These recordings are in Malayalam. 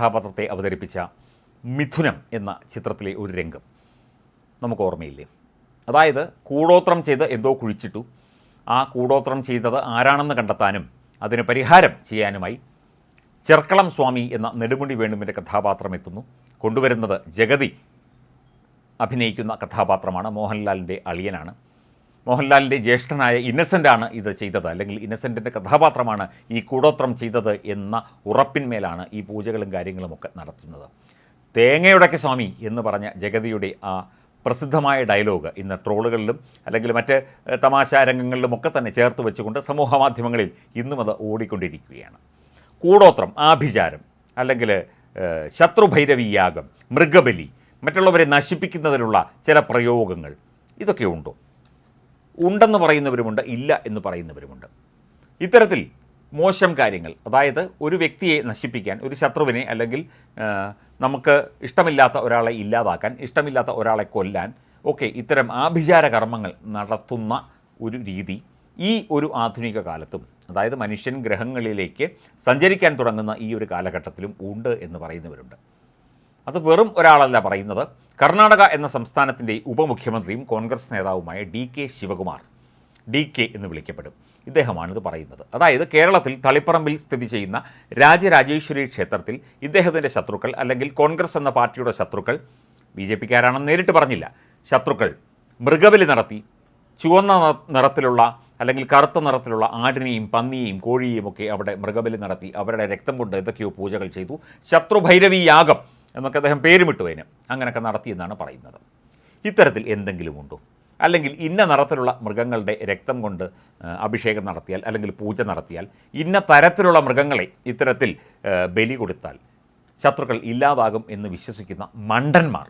കഥാപാത്രത്തെ അവതരിപ്പിച്ച മിഥുനം എന്ന ചിത്രത്തിലെ ഒരു രംഗം. നമുക്ക് ഓർമ്മയില്ലേ? അതായത് കൂടോത്രം ചെയ്ത് എന്തോ കുഴിച്ചിട്ടു. ആ കൂടോത്രം ചെയ്തത് ആരാണെന്ന് കണ്ടെത്താനും അതിന് പരിഹാരം ചെയ്യാനുമായി ചെർക്കളം സ്വാമി എന്ന നെടുമുടി വേണുവിന്റെ കഥാപാത്രം എത്തുന്നു. കൊണ്ടുവരുന്നത് ജഗതി അഭിനയിക്കുന്ന കഥാപാത്രമാണ്. മോഹൻലാലിന്റെ അളിയനാണ്. മോഹൻലാലിന്റെ ജ്യേഷ്ഠനായ ഇന്നസെന്റാണ് ഇത് ചെയ്തത്. അല്ലെങ്കിൽ ഇന്നസെന്റിന്റെ കഥാപാത്രമാണ് ഈ കൂടോത്രം ചെയ്തത് എന്ന ഉറപ്പിന്മേലാണ് ഈ പൂജകളും കാര്യങ്ങളുമൊക്കെ നടത്തുന്നത്. തേങ്ങയുടക്കെ സ്വാമി എന്ന് പറഞ്ഞ ജഗതിയുടെ ആ പ്രസിദ്ധമായ ഡയലോഗ് ഇന്ന് ട്രോളുകളിലും അല്ലെങ്കിൽ മറ്റ് തമാശ രംഗങ്ങളിലുമൊക്കെ തന്നെ ചേർത്ത് വെച്ചുകൊണ്ട് സമൂഹ മാധ്യമങ്ങളിൽ ഇന്നും അത് ഓടിക്കൊണ്ടിരിക്കുകയാണ്. കൂടോത്രം ആഭിചാരം അല്ലെങ്കിൽ ശത്രുഭൈരവിയാഗം മൃഗബലി മറ്റുള്ളവരെ നശിപ്പിക്കുന്നതിനുള്ള ചില പ്രയോഗങ്ങൾ ഇതൊക്കെ ഉണ്ടോ? ഉണ്ടെന്ന് പറയുന്നവരുമുണ്ട് ഇല്ല എന്ന് പറയുന്നവരുമുണ്ട്. ഇത്തരത്തിൽ മോശം കാര്യങ്ങൾ അതായത് ഒരു വ്യക്തിയെ നശിപ്പിക്കാൻ ഒരു ശത്രുവിനെ അല്ലെങ്കിൽ നമുക്ക് ഇഷ്ടമില്ലാത്ത ഒരാളെ ഇല്ലാതാക്കാൻ ഇഷ്ടമില്ലാത്ത ഒരാളെ കൊല്ലാൻ ഒക്കെ ഇത്തരം ആഭിചാര കർമ്മങ്ങൾ നടത്തുന്ന ഒരു രീതി ഈ ഒരു ആധുനിക കാലത്തും അതായത് മനുഷ്യൻ ഗ്രഹങ്ങളിലേക്ക് സഞ്ചരിക്കാൻ തുടങ്ങുന്ന ഈ ഒരു കാലഘട്ടത്തിലും ഉണ്ട് എന്ന് പറയുന്നവരുണ്ട്. അത് വെറും ഒരാളല്ല പറയുന്നത്. കർണാടക എന്ന സംസ്ഥാനത്തിന്റെ ഉപമുഖ്യമന്ത്രിയും കോൺഗ്രസ് നേതാവുമായ D K Shivakumar D K എന്ന് വിളിക്കപ്പെടും. ഇദ്ദേഹമാണിത് പറയുന്നത്. അതായത് കേരളത്തിൽ തളിപ്പറമ്പിൽ സ്ഥിതി ചെയ്യുന്ന രാജരാജേശ്വരി ക്ഷേത്രത്തിൽ ഇദ്ദേഹത്തിന്റെ ശത്രുക്കൾ അല്ലെങ്കിൽ കോൺഗ്രസ് എന്ന പാർട്ടിയുടെ ശത്രുക്കൾ ബി ജെ പിക്കാരാണെന്ന് നേരിട്ട് പറഞ്ഞില്ല ശത്രുക്കൾ മൃഗബലി നടത്തി ചുവന്ന നിറ- നിറത്തിലുള്ള അല്ലെങ്കിൽ കറുത്ത നിറത്തിലുള്ള ആടിനെയും പന്നിയെയും കോഴിയെയും ഒക്കെ അവിടെ മൃഗബലി നടത്തി അവരുടെ രക്തം കൊണ്ട് എന്തൊക്കെയോ പൂജകൾ ചെയ്തു. ശത്രുഭൈരവി യാഗം എന്നൊക്കെ അദ്ദേഹം പേരുമിട്ടു അതിന് അങ്ങനെയൊക്കെ നടത്തിയെന്നാണ് പറയുന്നത്. ഇത്തരത്തിൽ എന്തെങ്കിലും ഉണ്ടോ അല്ലെങ്കിൽ ഇന്ന നിറത്തിലുള്ള മൃഗങ്ങളുടെ രക്തം കൊണ്ട് അഭിഷേകം നടത്തിയാൽ അല്ലെങ്കിൽ പൂജ നടത്തിയാൽ ഇന്ന തരത്തിലുള്ള മൃഗങ്ങളെ ഇത്തരത്തിൽ ബലി കൊടുത്താൽ ശത്രുക്കൾ ഇല്ലാതാകും എന്ന് വിശ്വസിക്കുന്ന മണ്ടന്മാർ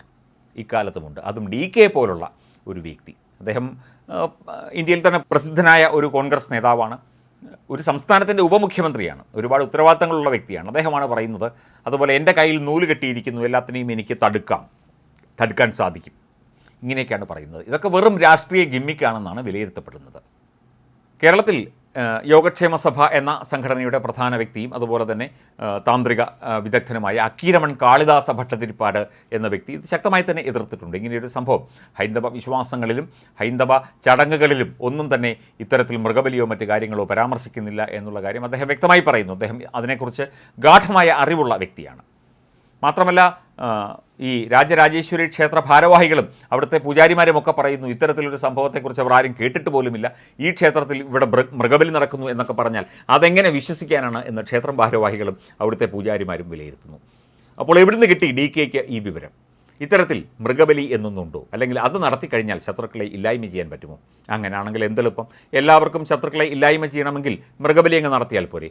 ഇക്കാലത്തുമുണ്ട്. അതും ഡി കെ പോലുള്ള ഒരു വ്യക്തി. അദ്ദേഹം ഇന്ത്യയിൽ തന്നെ പ്രസിദ്ധനായ ഒരു കോൺഗ്രസ് നേതാവാണ്. ഒരു സംസ്ഥാനത്തിന്റെ ഉപമുഖ്യമന്ത്രിയാണ്. ഒരുപാട് ഉത്തരവാദിത്തങ്ങളുള്ള വ്യക്തിയാണ്. അദ്ദേഹമാണ് പറയുന്നത് അതുപോലെ എന്റെ കയ്യിൽ നൂൽ കെട്ടിയിരിക്കുന്നു എല്ലാത്തിനെയും എനിക്ക് തടുക്കാം തടുക്കാൻ സാധിക്കും. ഇങ്ങനെയൊക്കെയാണ് പറയുന്നത്. ഇതൊക്കെ വെറും രാഷ്ട്രീയ ഗിമ്മിക്കാണെന്നാണ് വിലയിരുത്തപ്പെടുന്നത്. കേരളത്തിൽ യോഗക്ഷേമ സഭ എന്ന സംഘടനയുടെ പ്രധാന വ്യക്തിയും അതുപോലെ തന്നെ താന്ത്രിക വിദഗ്ധനുമായ അക്കീരമൺ കാളിദാസ ഭട്ടതിരിപ്പാട് എന്ന വ്യക്തി ഇത് ശക്തമായി തന്നെ എതിർത്തിട്ടുണ്ട്. ഇങ്ങനെയൊരു സംഭവം. ഹൈന്ദവ വിശ്വാസങ്ങളിലും ഹൈന്ദവ ചടങ്ങുകളിലും ഒന്നും തന്നെ ഇത്തരത്തിൽ മൃഗബലിയോ മറ്റു കാര്യങ്ങളോ പരാമർശിക്കുന്നില്ല എന്നുള്ള കാര്യം അദ്ദേഹം വ്യക്തമായി പറയുന്നു. അദ്ദേഹം അതിനെക്കുറിച്ച് ഗാഠമായ അറിവുള്ള വ്യക്തിയാണ്. മാത്രമല്ല ഈ രാജരാജേശ്വരി ക്ഷേത്ര ഭാരവാഹികളും അവിടുത്തെ പൂജാരിമാരും ഒക്കെ പറയുന്നു ഇത്തരത്തിലൊരു സംഭവത്തെക്കുറിച്ച് അവർ ആരും കേട്ടിട്ട് പോലുമില്ല. ഈ ക്ഷേത്രത്തിൽ ഇവിടെ മൃഗബലി നടക്കുന്നു എന്നൊക്കെ പറഞ്ഞാൽ അതെങ്ങനെ വിശ്വസിക്കാനാണ് എന്ന് ക്ഷേത്രം ഭാരവാഹികളും അവിടുത്തെ പൂജാരിമാരും വിലയിരുത്തുന്നു. അപ്പോൾ എവിടുന്ന് കിട്ടി ഡി കെക്ക് ഈ വിവരം? ഇത്തരത്തിൽ മൃഗബലി എന്നൊന്നുണ്ടോ? അല്ലെങ്കിൽ അത് നടത്തി കഴിഞ്ഞാൽ ശത്രുക്കളെ ഇല്ലായ്മ ചെയ്യാൻ പറ്റുമോ? അങ്ങനെയാണെങ്കിൽ എന്തെളുപ്പം? എല്ലാവർക്കും ശത്രുക്കളെ ഇല്ലായ്മ ചെയ്യണമെങ്കിൽ മൃഗബലി അങ്ങ് നടത്തിയാൽ പോരെ.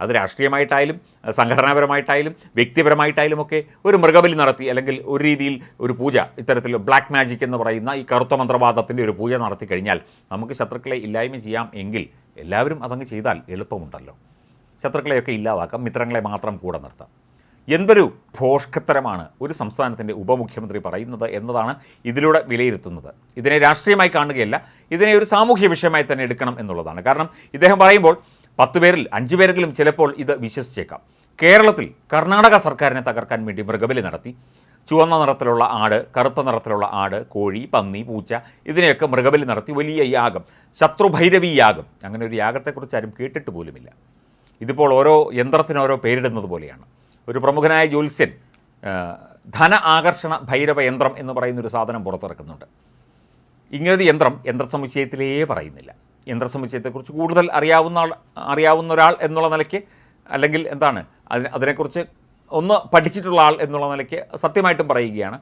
അത് രാഷ്ട്രീയമായിട്ടായാലും സംഘടനാപരമായിട്ടായാലും വ്യക്തിപരമായിട്ടായാലും ഒക്കെ ഒരു മൃഗബലി നടത്തി അല്ലെങ്കിൽ ഒരു രീതിയിൽ ഒരു പൂജ ഇത്തരത്തിൽ ബ്ലാക്ക് മാജിക് എന്ന് പറയുന്ന ഈ കറുത്ത മന്ത്രവാദത്തിന്റെ ഒരു പൂജ നടത്തി കഴിഞ്ഞാൽ നമുക്ക് ശത്രുക്കളെ ഇല്ലായ്മ ചെയ്യാം എങ്കിൽ എല്ലാവരും അതങ്ങ് ചെയ്താൽ എളുപ്പമുണ്ടല്ലോ. ശത്രുക്കളെയൊക്കെ ഇല്ലാതാക്കാം മിത്രങ്ങളെ മാത്രം കൂടെ നിർത്താം. എന്തൊരു ഭോഷ്കത്തരമാണ് ഒരു സംസ്ഥാനത്തിന്റെ ഉപമുഖ്യമന്ത്രി പറയുന്നത് എന്നതാണ് ഇതിലൂടെ വിലയിരുത്തുന്നത്. ഇതിനെ രാഷ്ട്രീയമായി കാണുകയല്ല ഇതിനെ ഒരു സാമൂഹ്യ വിഷയമായി തന്നെ എടുക്കണം എന്നുള്ളതാണ്. കാരണം ഇദ്ദേഹം പറയുമ്പോൾ പത്ത് പേരിൽ അഞ്ച് പേരെങ്കിലും ചിലപ്പോൾ ഇത് വിശ്വസിച്ചേക്കാം. കേരളത്തിൽ കർണാടക സർക്കാരിനെ തകർക്കാൻ വേണ്ടി മൃഗബലി നടത്തി. ചുവന്ന നിറത്തിലുള്ള ആട് കറുത്ത നിറത്തിലുള്ള ആട് കോഴി പന്നി പൂച്ച ഇതിനെയൊക്കെ മൃഗബലി നടത്തി. വലിയ യാഗം ശത്രുഭൈരവി യാഗം. അങ്ങനെ ഒരു യാഗത്തെക്കുറിച്ച് ആരും കേട്ടിട്ട് പോലുമില്ല. ഇതിപ്പോൾ ഓരോ യന്ത്രത്തിന് ഓരോ പേരിടുന്നത് പോലെയാണ്. ഒരു പ്രമുഖനായ ജ്യോത്സ്യൻ ധന ആകർഷണ ഭൈരവ യന്ത്രം എന്ന് പറയുന്നൊരു സാധനം പുറത്തിറക്കുന്നുണ്ട്. ഇങ്ങനൊരു യന്ത്രം യന്ത്രസമുച്ചയത്തിലേ പറയുന്നില്ല. യന്ത്രസമുച്ചയത്തെക്കുറിച്ച് കൂടുതൽ അറിയാവുന്ന ആൾ അറിയാവുന്ന ഒരാൾ എന്നുള്ള നിലയ്ക്ക് അല്ലെങ്കിൽ എന്താണ് അതിനെ അതിനെക്കുറിച്ച് ഒന്ന് പഠിച്ചിട്ടുള്ള ആൾ എന്നുള്ള നിലയ്ക്ക് സത്യമായിട്ടും പറയുകയാണ്.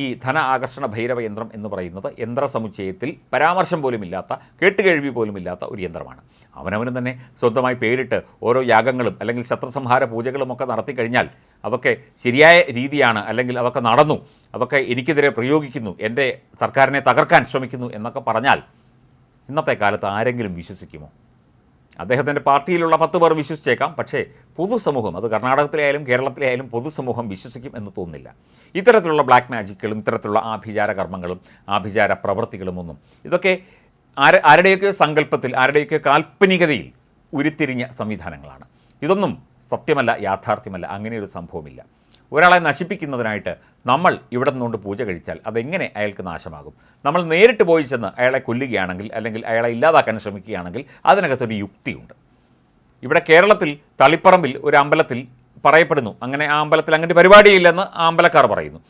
ഈ ധന ആകർഷണ ഭൈരവ യന്ത്രം എന്ന് പറയുന്നത് യന്ത്രസമുച്ചയത്തിൽ പരാമർശം പോലുമില്ലാത്ത കേട്ടുകേഴ്വി പോലുമില്ലാത്ത ഒരു യന്ത്രമാണ്. അവനവന് തന്നെ സ്വന്തമായി പേരിട്ട് ഓരോ യാഗങ്ങളും അല്ലെങ്കിൽ ശത്രുസംഹാര പൂജകളും ഒക്കെ നടത്തി കഴിഞ്ഞാൽ അതൊക്കെ ശരിയായ രീതിയാണ് അല്ലെങ്കിൽ അതൊക്കെ നടന്നു അതൊക്കെ എനിക്കെതിരെ പ്രയോഗിക്കുന്നു എന്റെ സർക്കാരിനെ തകർക്കാൻ ശ്രമിക്കുന്നു എന്നൊക്കെ പറഞ്ഞാൽ ഇന്നത്തെ കാലത്ത് ആരെങ്കിലും വിശ്വസിക്കുമോ? അദ്ദേഹത്തിന്റെ പാർട്ടിയിലുള്ള പത്ത് പേർ വിശ്വസിച്ചേക്കാം പക്ഷേ പൊതുസമൂഹം അത് കർണാടകത്തിലായാലും കേരളത്തിലായാലും പൊതുസമൂഹം വിശ്വസിക്കും എന്ന് തോന്നുന്നില്ല. ഇത്തരത്തിലുള്ള ബ്ലാക്ക് മാജിക്കുകളും ഇത്തരത്തിലുള്ള ആഭിചാര കർമ്മങ്ങളും ആഭിചാര പ്രവൃത്തികളും ഒന്നും ഇതൊക്കെ ആര ആരുടെയൊക്കെ സങ്കല്പത്തിൽ ആരുടെയൊക്കെ കാൽപ്പനികതയിൽ ഉരുത്തിരിഞ്ഞ സംവിധാനങ്ങളാണ്. ഇതൊന്നും സത്യമല്ല യാഥാർത്ഥ്യമല്ല അങ്ങനെയൊരു സംഭവമില്ല. ഒരാളെ നശിപ്പിക്കുന്നതിനായിട്ട് നമ്മൾ ഇവിടെ നിന്നുകൊണ്ട് പൂജ കഴിച്ചാൽ അതെങ്ങനെ അയാൾക്ക് നാശമാകും? നമ്മൾ നേരിട്ട് പോയി ചെന്ന് അയാളെ കൊല്ലുകയാണെങ്കിൽ അല്ലെങ്കിൽ അയാളെ ഇല്ലാതാക്കാൻ ശ്രമിക്കുകയാണെങ്കിൽ അതിനകത്തൊരു യുക്തിയുണ്ട്. ഇവിടെ കേരളത്തിൽ തളിപ്പറമ്പിൽ ഒരു അമ്പലത്തിൽ പറയപ്പെടുന്നു. അങ്ങനെ ആ അമ്പലത്തിൽ അങ്ങനെ പരിപാടിയില്ലെന്ന് ആ അമ്പലക്കാർ പറയുന്നു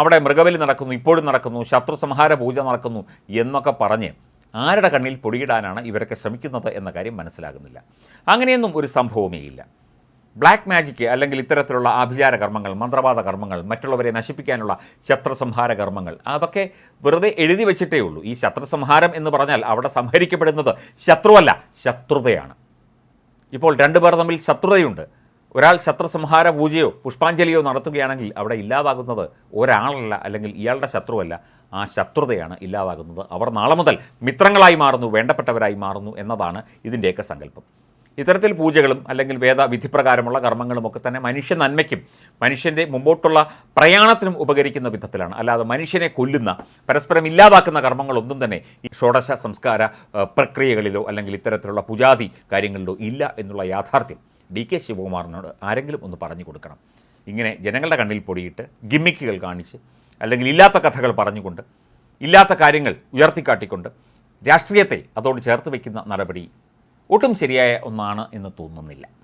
അവിടെ മൃഗബലി നടക്കുന്നു ഇപ്പോഴും നടക്കുന്നു ശത്രു സംഹാര പൂജ നടക്കുന്നു എന്നൊക്കെ പറഞ്ഞ് ആരുടെ കണ്ണിൽ പൊടിയിടാനാണ് ഇവരൊക്കെ ശ്രമിക്കുന്നത് എന്ന കാര്യം മനസ്സിലാകുന്നില്ല. അങ്ങനെയൊന്നും ഒരു സംഭവമേ ഇല്ല. ബ്ലാക്ക് മാജിക്ക് അല്ലെങ്കിൽ ഇത്തരത്തിലുള്ള ആഭിചാര കർമ്മങ്ങൾ മന്ത്രവാദ കർമ്മങ്ങൾ മറ്റുള്ളവരെ നശിപ്പിക്കാനുള്ള ശത്രുസംഹാര കർമ്മങ്ങൾ അതൊക്കെ വെറുതെ എഴുതി വെച്ചിട്ടേ ഉള്ളൂ. ഈ ശത്രുസംഹാരം എന്ന് പറഞ്ഞാൽ അവിടെ സംഹരിക്കപ്പെടുന്നത് ശത്രുവല്ല ശത്രുതയാണ്. ഇപ്പോൾ രണ്ടുപേർ തമ്മിൽ ശത്രുതയുണ്ട്. ഒരാൾ ശത്രുസംഹാര പൂജയോ പുഷ്പാഞ്ജലിയോ നടത്തുകയാണെങ്കിൽ അവിടെ ഇല്ലാതാകുന്നത് ഒരാളല്ല അല്ലെങ്കിൽ ഇയാളുടെ ശത്രുവല്ല. ആ ശത്രുതയാണ് ഇല്ലാതാകുന്നത്. അവർ നാളെ മുതൽ മിത്രങ്ങളായി മാറുന്നു വേണ്ടപ്പെട്ടവരായി മാറുന്നു എന്നതാണ് ഇതിന്റെയൊക്കെ സങ്കല്പം. ഇത്തരത്തിൽ പൂജകളും അല്ലെങ്കിൽ വേദ വിധിപ്രകാരമുള്ള കർമ്മങ്ങളും ഒക്കെ തന്നെ മനുഷ്യ നന്മയ്ക്കും മനുഷ്യന്റെ മുമ്പോട്ടുള്ള പ്രയാണത്തിനും ഉപകരിക്കുന്ന വിധത്തിലാണ്. അല്ലാതെ മനുഷ്യനെ കൊല്ലുന്ന പരസ്പരം ഇല്ലാതാക്കുന്ന കർമ്മങ്ങളൊന്നും തന്നെ ഈ ഷോഡശ സംസ്കാര പ്രക്രിയകളിലോ അല്ലെങ്കിൽ ഇത്തരത്തിലുള്ള പൂജാതി കാര്യങ്ങളിലോ ഇല്ല എന്നുള്ള യാഥാർത്ഥ്യം ഡി കെ ശിവകുമാറിനോട് ആരെങ്കിലും ഒന്ന് പറഞ്ഞു കൊടുക്കണം. ഇങ്ങനെ ജനങ്ങളുടെ കണ്ണിൽ പൊടിയിട്ട് ഗിമ്മിക്കുകൾ കാണിച്ച് അല്ലെങ്കിൽ ഇല്ലാത്ത കഥകൾ പറഞ്ഞുകൊണ്ട് ഇല്ലാത്ത കാര്യങ്ങൾ ഉയർത്തിക്കാട്ടിക്കൊണ്ട് രാഷ്ട്രീയത്തെ അതോട് ചേർത്ത് വയ്ക്കുന്ന നടപടി ഒട്ടും ശരിയായ ഒന്നാണ് എന്ന് തോന്നുന്നില്ല.